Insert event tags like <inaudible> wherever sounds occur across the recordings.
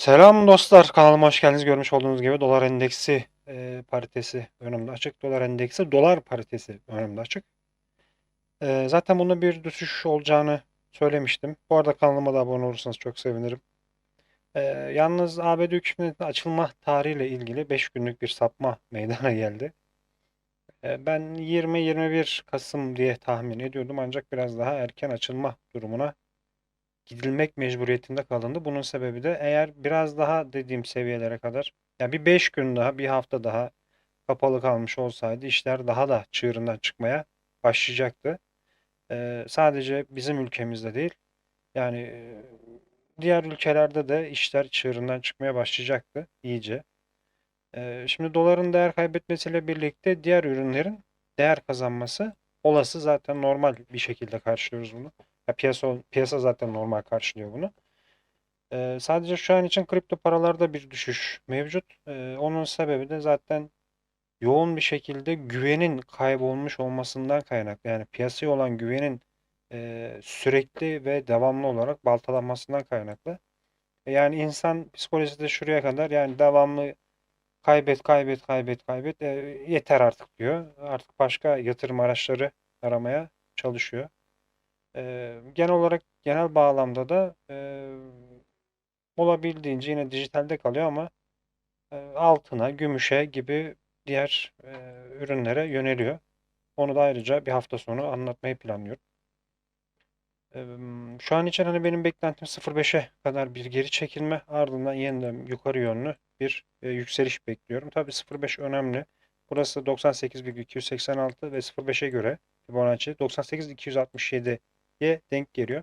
Selam dostlar, kanalıma hoş geldiniz. Görmüş olduğunuz gibi dolar endeksi e, paritesi önümde açık. Dolar endeksi dolar paritesi önümde açık. E, zaten bunda bir düşüş olacağını söylemiştim. Bu arada kanalıma da abone olursanız çok sevinirim. E, yalnız ABD hükümetinin açılma tarihiyle ilgili 5 günlük bir sapma <laughs> meydana geldi. E, ben 20-21 Kasım diye tahmin ediyordum ancak biraz daha erken açılma durumuna gidilmek mecburiyetinde kalındı. Bunun sebebi de eğer biraz daha dediğim seviyelere kadar yani bir 5 gün daha bir hafta daha kapalı kalmış olsaydı işler daha da çığırından çıkmaya başlayacaktı. Ee, sadece bizim ülkemizde değil yani e, diğer ülkelerde de işler çığırından çıkmaya başlayacaktı iyice. Ee, şimdi doların değer kaybetmesiyle birlikte diğer ürünlerin değer kazanması olası zaten normal bir şekilde karşılıyoruz bunu. Ya piyasa piyasa zaten normal karşılıyor bunu. Ee, sadece şu an için kripto paralarda bir düşüş mevcut. Ee, onun sebebi de zaten yoğun bir şekilde güvenin kaybolmuş olmasından kaynaklı. Yani piyasaya olan güvenin e, sürekli ve devamlı olarak baltalanmasından kaynaklı. E, Yani insan psikolojisi de şuraya kadar yani devamlı kaybet kaybet kaybet kaybet e, yeter artık diyor. Artık başka yatırım araçları aramaya çalışıyor. Eee, genel olarak genel bağlamda da eee, olabildiğince yine dijitalde kalıyor ama eee, altına, gümüşe gibi diğer eee, ürünlere yöneliyor. Onu da ayrıca bir hafta sonu anlatmayı planlıyorum. Eee, şu an için hani benim beklentim 0.5'e kadar bir geri çekilme ardından yeniden yukarı yönlü bir e, yükseliş bekliyorum. Tabii 0.5 önemli. Burası 98,286 ve 0.5'e göre Fibonacci 98,267'ye denk geliyor.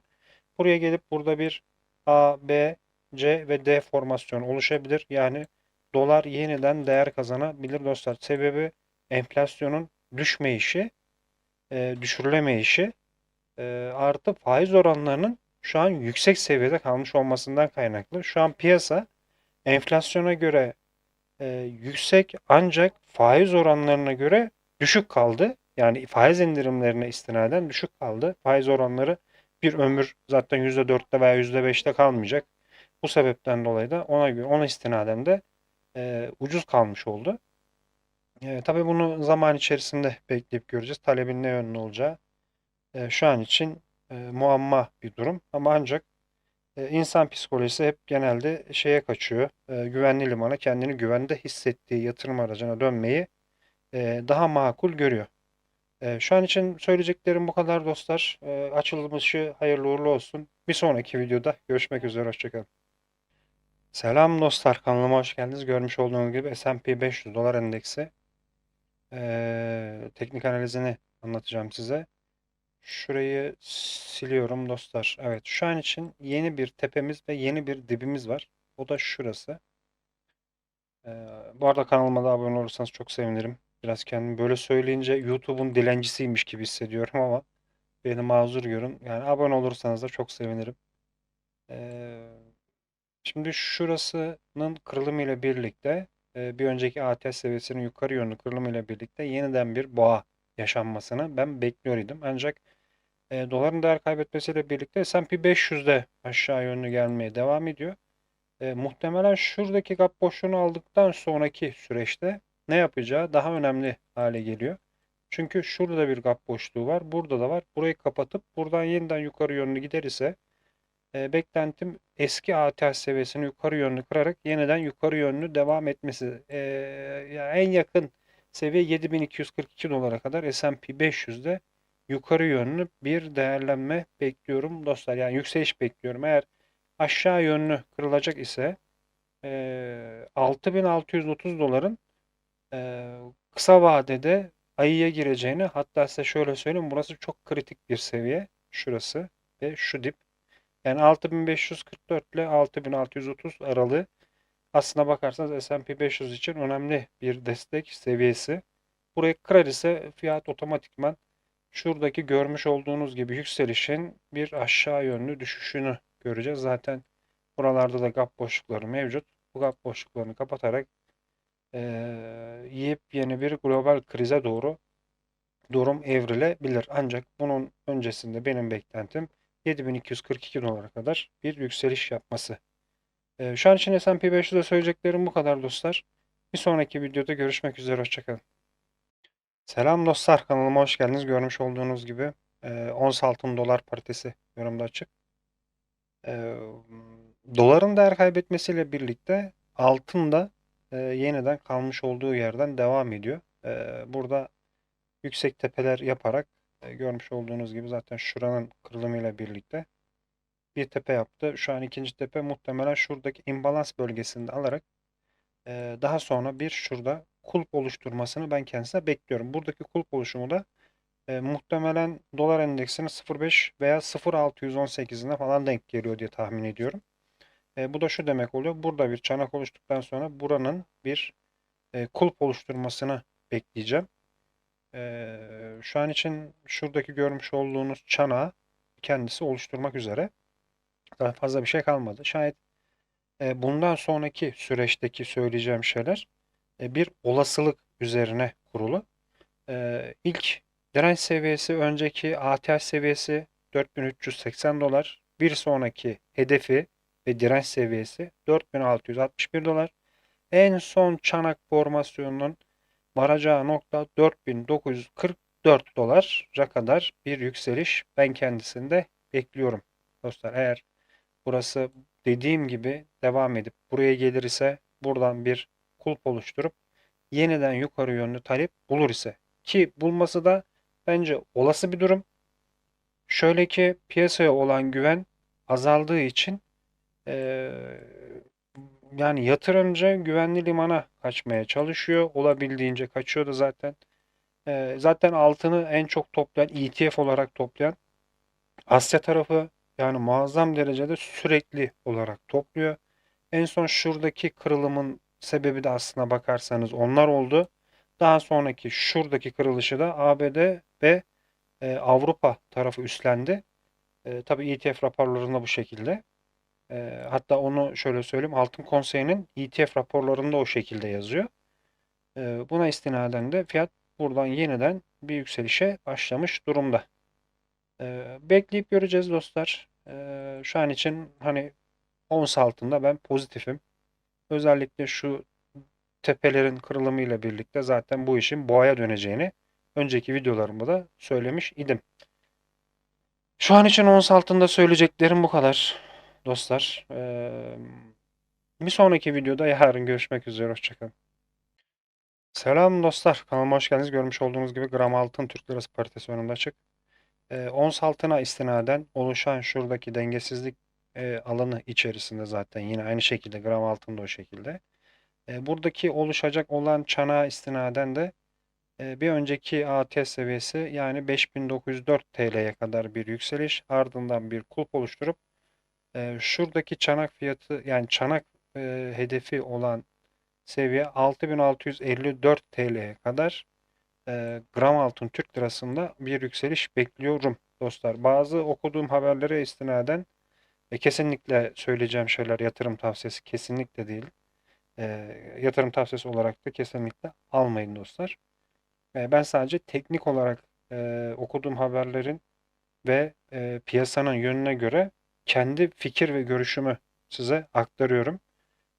Buraya gelip burada bir A, B, C ve D formasyon oluşabilir. Yani dolar yeniden değer kazanabilir dostlar. Sebebi enflasyonun düşmeyişi, e, düşürülemeyişi e, artı faiz oranlarının şu an yüksek seviyede kalmış olmasından kaynaklı. Şu an piyasa enflasyona göre e, yüksek ancak faiz oranlarına göre düşük kaldı. Yani faiz indirimlerine istinaden düşük kaldı. Faiz oranları bir ömür zaten %4'te veya %5'te kalmayacak. Bu sebepten dolayı da ona göre ona istinaden de e, ucuz kalmış oldu. E, tabii bunu zaman içerisinde bekleyip göreceğiz. Talebin ne yönlü olacağı e, şu an için e, muamma bir durum. Ama ancak e, insan psikolojisi hep genelde şeye kaçıyor. E, güvenli limana kendini güvende hissettiği yatırım aracına dönmeyi e, daha makul görüyor. E, şu an için söyleyeceklerim bu kadar dostlar. E, açılmışı hayırlı uğurlu olsun. Bir sonraki videoda görüşmek üzere. Hoşçakalın. Selam dostlar. Kanalıma hoş geldiniz. Görmüş olduğunuz gibi S&P 500 dolar endeksi. E, teknik analizini anlatacağım size. Şurayı siliyorum dostlar. Evet şu an için yeni bir tepemiz ve yeni bir dibimiz var. O da şurası. Ee, bu arada kanalıma da abone olursanız çok sevinirim. Biraz kendimi böyle söyleyince YouTube'un dilencisiymiş gibi hissediyorum ama beni mazur görün. Yani abone olursanız da çok sevinirim. Ee, şimdi şurasının kırılımı ile birlikte bir önceki ATH seviyesinin yukarı yönlü kırılımı ile birlikte yeniden bir boğa yaşanmasını ben bekliyor idim. Ancak e, doların değer kaybetmesiyle birlikte S&P 500'de aşağı yönlü gelmeye devam ediyor. E, muhtemelen şuradaki gap boşluğunu aldıktan sonraki süreçte ne yapacağı daha önemli hale geliyor. Çünkü şurada bir gap boşluğu var. Burada da var. Burayı kapatıp buradan yeniden yukarı yönlü gider ise e, beklentim eski ATH seviyesini yukarı yönlü kırarak yeniden yukarı yönlü devam etmesi. E, yani en yakın seviye 7242 dolara kadar S&P 500'de yukarı yönlü bir değerlenme bekliyorum dostlar. Yani yükseliş bekliyorum. Eğer aşağı yönlü kırılacak ise e, 6630 doların e, kısa vadede ayıya gireceğini hatta size şöyle söyleyeyim burası çok kritik bir seviye. Şurası ve şu dip. Yani 6544 ile 6630 aralığı aslına bakarsanız S&P 500 için önemli bir destek seviyesi. Burayı kırar ise fiyat otomatikman şuradaki görmüş olduğunuz gibi yükselişin bir aşağı yönlü düşüşünü göreceğiz. Zaten buralarda da gap boşlukları mevcut. Bu gap boşluklarını kapatarak e, yepyeni bir global krize doğru durum evrilebilir. Ancak bunun öncesinde benim beklentim 7242 dolara kadar bir yükseliş yapması. Ee, şu an için S&P 500'e söyleyeceklerim bu kadar dostlar. Bir sonraki videoda görüşmek üzere. Hoşçakalın. Selam dostlar. Kanalıma hoş geldiniz. Görmüş olduğunuz gibi e, ons altın dolar paritesi yorumda açık. E, doların değer kaybetmesiyle birlikte altın da e, yeniden kalmış olduğu yerden devam ediyor. E, burada yüksek tepeler yaparak e, görmüş olduğunuz gibi zaten şuranın kırılımıyla birlikte bir tepe yaptı. Şu an ikinci tepe muhtemelen şuradaki imbalans bölgesinde alarak e, daha sonra bir şurada kulp oluşturmasını ben kendisine bekliyorum. Buradaki kulp oluşumu da e, muhtemelen dolar endeksinin 0.5 veya 0.618'ine falan denk geliyor diye tahmin ediyorum. E, bu da şu demek oluyor. Burada bir çanak oluştuktan sonra buranın bir e, kulp oluşturmasını bekleyeceğim. E, şu an için şuradaki görmüş olduğunuz çanağı kendisi oluşturmak üzere. Daha fazla bir şey kalmadı. Şayet e, bundan sonraki süreçteki söyleyeceğim şeyler e, bir olasılık üzerine kurulu. E, ilk direnç seviyesi önceki ATH seviyesi 4380 dolar. Bir sonraki hedefi ve direnç seviyesi 4661 dolar. En son çanak formasyonunun varacağı nokta 4944 dolara kadar bir yükseliş ben kendisinde bekliyorum. Dostlar eğer burası dediğim gibi devam edip buraya gelir ise buradan bir kulp oluşturup yeniden yukarı yönlü talep bulur ise ki bulması da bence olası bir durum. Şöyle ki piyasaya olan güven azaldığı için e, yani yatırımcı güvenli limana kaçmaya çalışıyor. Olabildiğince kaçıyordu zaten. E, zaten altını en çok toplayan ETF olarak toplayan Asya tarafı yani muazzam derecede sürekli olarak topluyor. En son şuradaki kırılımın sebebi de aslına bakarsanız onlar oldu. Daha sonraki şuradaki kırılışı da ABD ve e, Avrupa tarafı üstlendi. E, tabii ETF raporlarında bu şekilde. E, hatta onu şöyle söyleyeyim. Altın Konseyi'nin ETF raporlarında o şekilde yazıyor. E, buna istinaden de fiyat buradan yeniden bir yükselişe başlamış durumda. E, bekleyip göreceğiz dostlar. E, şu an için hani ons altında ben pozitifim. Özellikle şu tepelerin kırılımıyla birlikte zaten bu işin boğaya döneceğini önceki videolarımda da söylemiş idim. Şu an için ons altında söyleyeceklerim bu kadar dostlar. Bir sonraki videoda yarın görüşmek üzere. Hoşçakalın. Selam dostlar. Kanalıma hoş geldiniz. Görmüş olduğunuz gibi gram altın Türk lirası paritesi önümde açık. Ee, ons altına istinaden oluşan şuradaki dengesizlik e, alanı içerisinde zaten yine aynı şekilde gram altında o şekilde. E, buradaki oluşacak olan çanağa istinaden de e, bir önceki AT seviyesi yani 5904 TL'ye kadar bir yükseliş ardından bir kulp oluşturup e, şuradaki çanak fiyatı yani çanak e, hedefi olan seviye 6654 TL'ye kadar e, gram altın Türk lirasında bir yükseliş bekliyorum dostlar. Bazı okuduğum haberlere istinaden e, kesinlikle söyleyeceğim şeyler yatırım tavsiyesi kesinlikle değil. E, yatırım tavsiyesi olarak da kesinlikle almayın dostlar. E, ben sadece teknik olarak e, okuduğum haberlerin ve e, piyasanın yönüne göre kendi fikir ve görüşümü size aktarıyorum.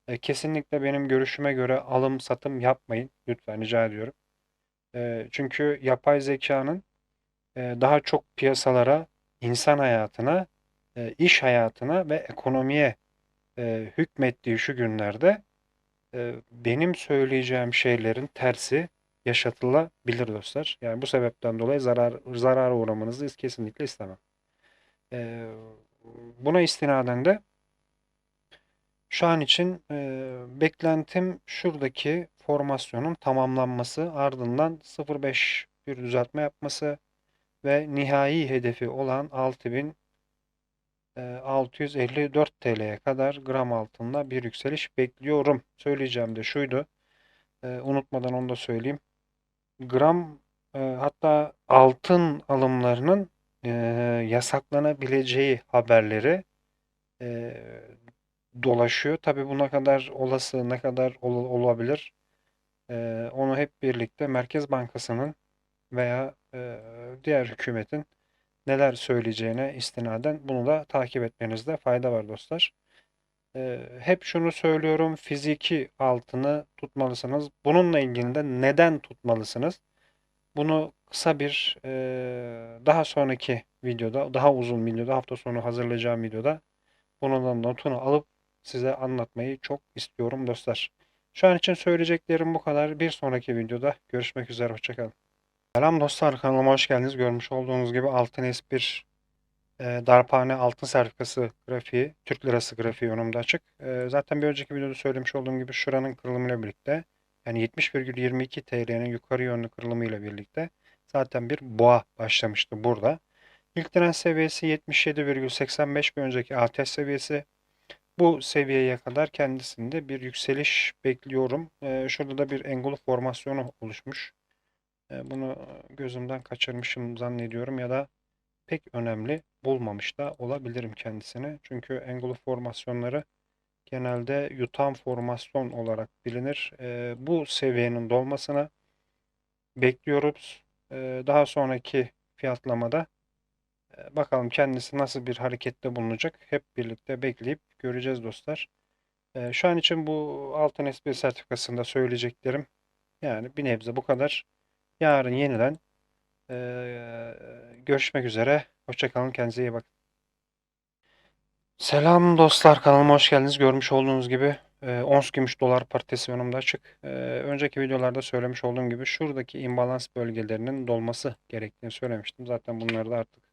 E, kesinlikle benim görüşüme göre alım satım yapmayın. Lütfen rica ediyorum. E, çünkü yapay zekanın e, daha çok piyasalara, insan hayatına, e, iş hayatına ve ekonomiye e, hükmettiği şu günlerde e, benim söyleyeceğim şeylerin tersi yaşatılabilir dostlar. Yani bu sebepten dolayı zarar zarar uğramanızı kesinlikle istemem. E, buna istinaden de şu an için e, beklentim şuradaki formasyonun tamamlanması ardından 0.5 bir düzeltme yapması ve nihai hedefi olan 6000 654 TL'ye kadar gram altında bir yükseliş bekliyorum. Söyleyeceğim de şuydu. E, unutmadan onu da söyleyeyim. Gram e, hatta altın alımlarının e, yasaklanabileceği haberleri e, dolaşıyor. Tabi bu ne kadar olası, ne kadar ol, olabilir e, onu hep birlikte Merkez Bankası'nın veya e, diğer hükümetin neler söyleyeceğine istinaden bunu da takip etmenizde fayda var dostlar. Ee, hep şunu söylüyorum, fiziki altını tutmalısınız. Bununla ilgili de neden tutmalısınız? Bunu kısa bir e, daha sonraki videoda, daha uzun videoda, hafta sonu hazırlayacağım videoda bunun notunu alıp size anlatmayı çok istiyorum dostlar. Şu an için söyleyeceklerim bu kadar. Bir sonraki videoda görüşmek üzere. Hoşçakalın. Selam dostlar kanalıma hoş geldiniz. Görmüş olduğunuz gibi Altın S1 e, darphane altın sertifikası grafiği, Türk lirası grafiği önümde açık. E, zaten bir önceki videoda söylemiş olduğum gibi şuranın kırılımıyla birlikte yani 70,22 TL'nin yukarı yönlü kırılımıyla birlikte zaten bir boğa başlamıştı burada. İlk direnç seviyesi 77,85 bir önceki ATS seviyesi. Bu seviyeye kadar kendisinde bir yükseliş bekliyorum. E, şurada da bir engulf formasyonu oluşmuş. E, bunu gözümden kaçırmışım zannediyorum ya da pek önemli bulmamış da olabilirim kendisini. Çünkü engulf formasyonları genelde yutan formasyon olarak bilinir. E, bu seviyenin dolmasını bekliyoruz. E, daha sonraki fiyatlamada e, bakalım kendisi nasıl bir harekette bulunacak. Hep birlikte bekleyip göreceğiz dostlar. E, şu an için bu altın S1 sertifikasında söyleyeceklerim yani bir nebze bu kadar. Yarın yeniden e, görüşmek üzere. Hoşçakalın. Kendinize iyi bakın. Selam dostlar kanalıma hoş geldiniz. Görmüş olduğunuz gibi e, ons gümüş dolar paritesi önümde açık. E, önceki videolarda söylemiş olduğum gibi şuradaki imbalans bölgelerinin dolması gerektiğini söylemiştim. Zaten bunları da artık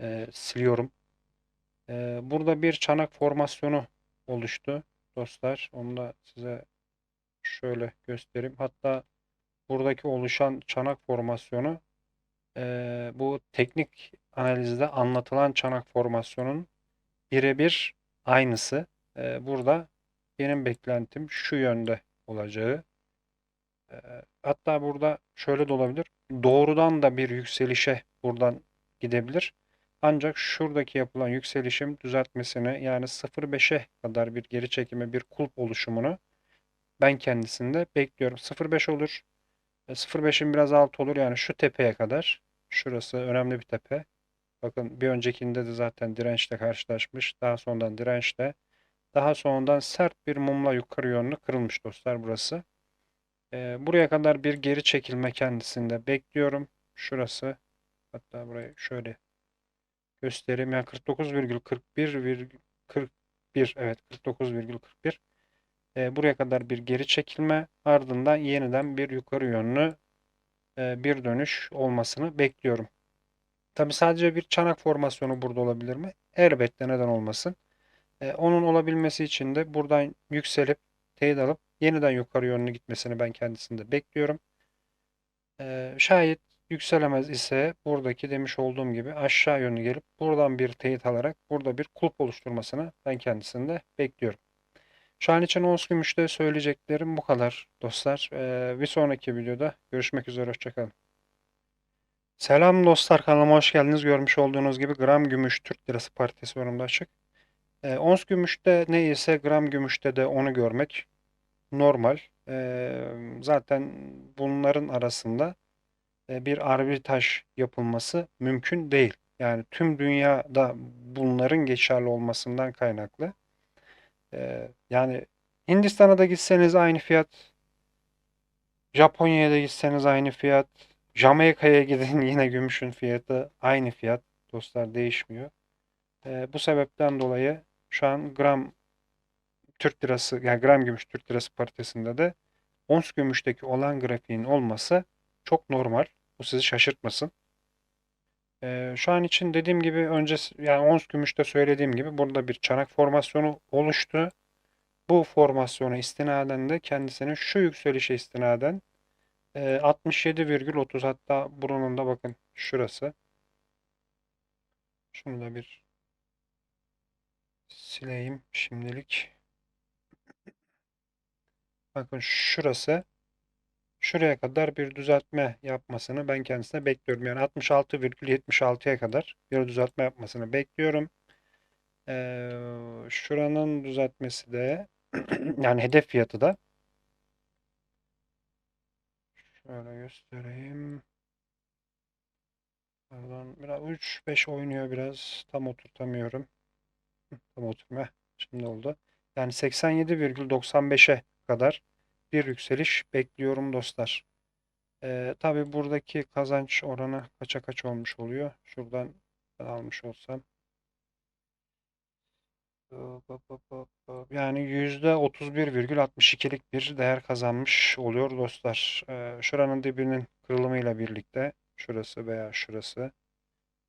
e, siliyorum. E, burada bir çanak formasyonu oluştu dostlar. Onu da size şöyle göstereyim. Hatta buradaki oluşan çanak formasyonu e, bu teknik analizde anlatılan çanak formasyonun birebir aynısı. E, burada benim beklentim şu yönde olacağı. E, hatta burada şöyle de olabilir. Doğrudan da bir yükselişe buradan gidebilir. Ancak şuradaki yapılan yükselişim düzeltmesini yani 0.5'e kadar bir geri çekimi bir kulp oluşumunu ben kendisinde bekliyorum. 0.5 olur. 0.5'in biraz altı olur. Yani şu tepeye kadar. Şurası önemli bir tepe. Bakın bir öncekinde de zaten dirençle karşılaşmış. Daha sonradan dirençle. Daha sonradan sert bir mumla yukarı yönlü kırılmış dostlar burası. Ee, buraya kadar bir geri çekilme kendisinde bekliyorum. Şurası. Hatta burayı şöyle göstereyim. Yani 49,41,41 evet 49,41 e, buraya kadar bir geri çekilme ardından yeniden bir yukarı yönlü e, bir dönüş olmasını bekliyorum. Tabi sadece bir çanak formasyonu burada olabilir mi? Elbette neden olmasın. E, onun olabilmesi için de buradan yükselip teyit alıp yeniden yukarı yönlü gitmesini ben kendisinde bekliyorum. E, şayet yükselemez ise buradaki demiş olduğum gibi aşağı yönlü gelip buradan bir teyit alarak burada bir kulp oluşturmasını ben kendisinde bekliyorum. Şu an için ons gümüşte söyleyeceklerim bu kadar dostlar. Ee, bir sonraki videoda görüşmek üzere. Hoşçakalın. Selam dostlar kanalıma hoş geldiniz. Görmüş olduğunuz gibi gram gümüş Türk lirası paritesi önümde açık. Ee, ons gümüşte ne ise gram gümüşte de onu görmek normal. Ee, zaten bunların arasında e, bir arbitraj yapılması mümkün değil. Yani tüm dünyada bunların geçerli olmasından kaynaklı. Ee, yani Hindistan'a da gitseniz aynı fiyat. Japonya'ya da gitseniz aynı fiyat. Jamaika'ya gidin <laughs> yine gümüşün fiyatı aynı fiyat. Dostlar değişmiyor. Ee, bu sebepten dolayı şu an gram Türk lirası yani gram gümüş Türk lirası paritesinde de ons gümüşteki olan grafiğin olması çok normal. Bu sizi şaşırtmasın. Ee, şu an için dediğim gibi önce yani ons gümüşte söylediğim gibi burada bir çanak formasyonu oluştu. Bu formasyona istinaden de kendisinin şu yükselişe istinaden e, 67,30 hatta buranın da bakın şurası. Şunu da bir sileyim şimdilik. Bakın şurası şuraya kadar bir düzeltme yapmasını ben kendisine bekliyorum. Yani 66,76'ya kadar bir düzeltme yapmasını bekliyorum. Ee, şuranın düzeltmesi de <clears throat> yani hedef fiyatı da şöyle göstereyim. Pardon biraz 3-5 oynuyor biraz tam oturtamıyorum. Tam oturma. Şimdi oldu. Yani 87,95'e kadar bir yükseliş bekliyorum dostlar. Ee, tabii buradaki kazanç oranı kaça kaç olmuş oluyor? Şuradan almış olsam. Yani %31,62'lik bir değer kazanmış oluyor dostlar. Ee, şuranın dibinin kırılımıyla birlikte şurası veya şurası.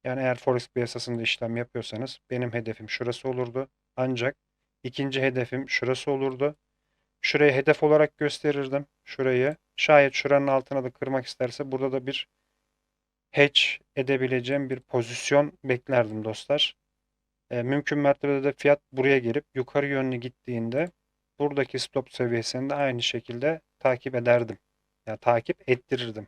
Yani eğer Forex piyasasında işlem yapıyorsanız benim hedefim şurası olurdu. Ancak ikinci hedefim şurası olurdu. Şurayı hedef olarak gösterirdim. Şurayı. Şayet şuranın altına da kırmak isterse burada da bir hedge edebileceğim bir pozisyon beklerdim dostlar. E, mümkün mertebede de fiyat buraya gelip yukarı yönlü gittiğinde buradaki stop seviyesini de aynı şekilde takip ederdim. Yani takip ettirirdim.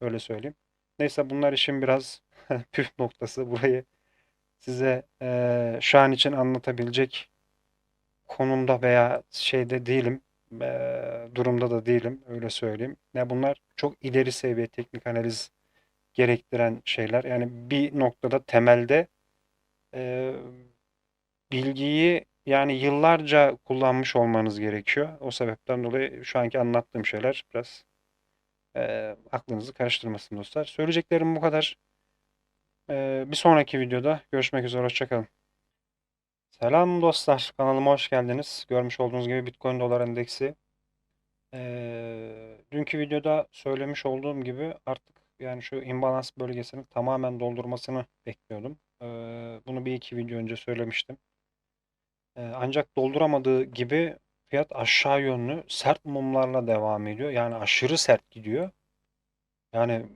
Öyle söyleyeyim. Neyse bunlar işin biraz <laughs> püf noktası. Burayı size e, şu an için anlatabilecek konumda veya şeyde değilim. E, durumda da değilim. Öyle söyleyeyim. Ne bunlar çok ileri seviye teknik analiz gerektiren şeyler. Yani bir noktada temelde e, bilgiyi yani yıllarca kullanmış olmanız gerekiyor. O sebepten dolayı şu anki anlattığım şeyler biraz e, aklınızı karıştırmasın dostlar. Söyleyeceklerim bu kadar. E, bir sonraki videoda görüşmek üzere. Hoşçakalın. Selam dostlar. Kanalıma hoş geldiniz. Görmüş olduğunuz gibi Bitcoin dolar endeksi. E, dünkü videoda söylemiş olduğum gibi artık yani şu imbalans bölgesini tamamen doldurmasını bekliyordum. E, bunu bir iki video önce söylemiştim. E, ancak dolduramadığı gibi fiyat aşağı yönlü sert mumlarla devam ediyor. Yani aşırı sert gidiyor. Yani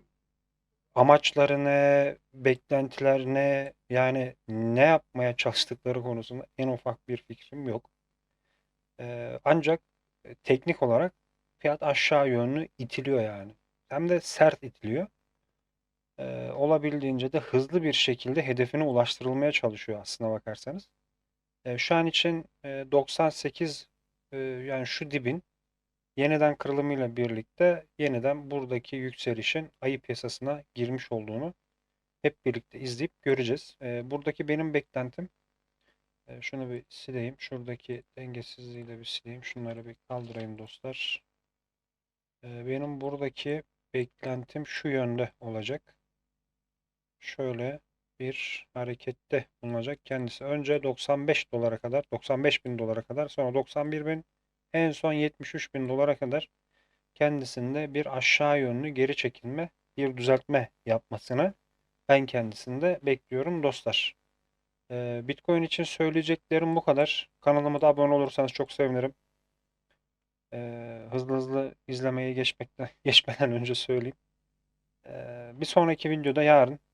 amaçları ne, beklentiler ne, yani ne yapmaya çalıştıkları konusunda en ufak bir fikrim yok. Ee, ancak e, teknik olarak fiyat aşağı yönlü itiliyor yani. Hem de sert itiliyor. Ee, olabildiğince de hızlı bir şekilde hedefine ulaştırılmaya çalışıyor aslına bakarsanız. Ee, şu an için e, 98 e, yani şu dibin yeniden kırılımıyla birlikte yeniden buradaki yükselişin ayı piyasasına girmiş olduğunu hep birlikte izleyip göreceğiz. E, buradaki benim beklentim e, şunu bir sileyim. Şuradaki dengesizliği de bir sileyim. Şunları bir kaldırayım dostlar. E, benim buradaki beklentim şu yönde olacak. Şöyle bir harekette bulunacak kendisi. Önce 95 dolara kadar, 95 bin dolara kadar, sonra 91 bin, en son 73 bin dolara kadar kendisinde bir aşağı yönlü geri çekilme, bir düzeltme yapmasını ben kendisinde bekliyorum dostlar. Ee, Bitcoin için söyleyeceklerim bu kadar. Kanalıma da abone olursanız çok sevinirim. Ee, hızlı hızlı izlemeye geçmekten, <laughs> geçmeden önce söyleyeyim. Ee, bir sonraki videoda yarın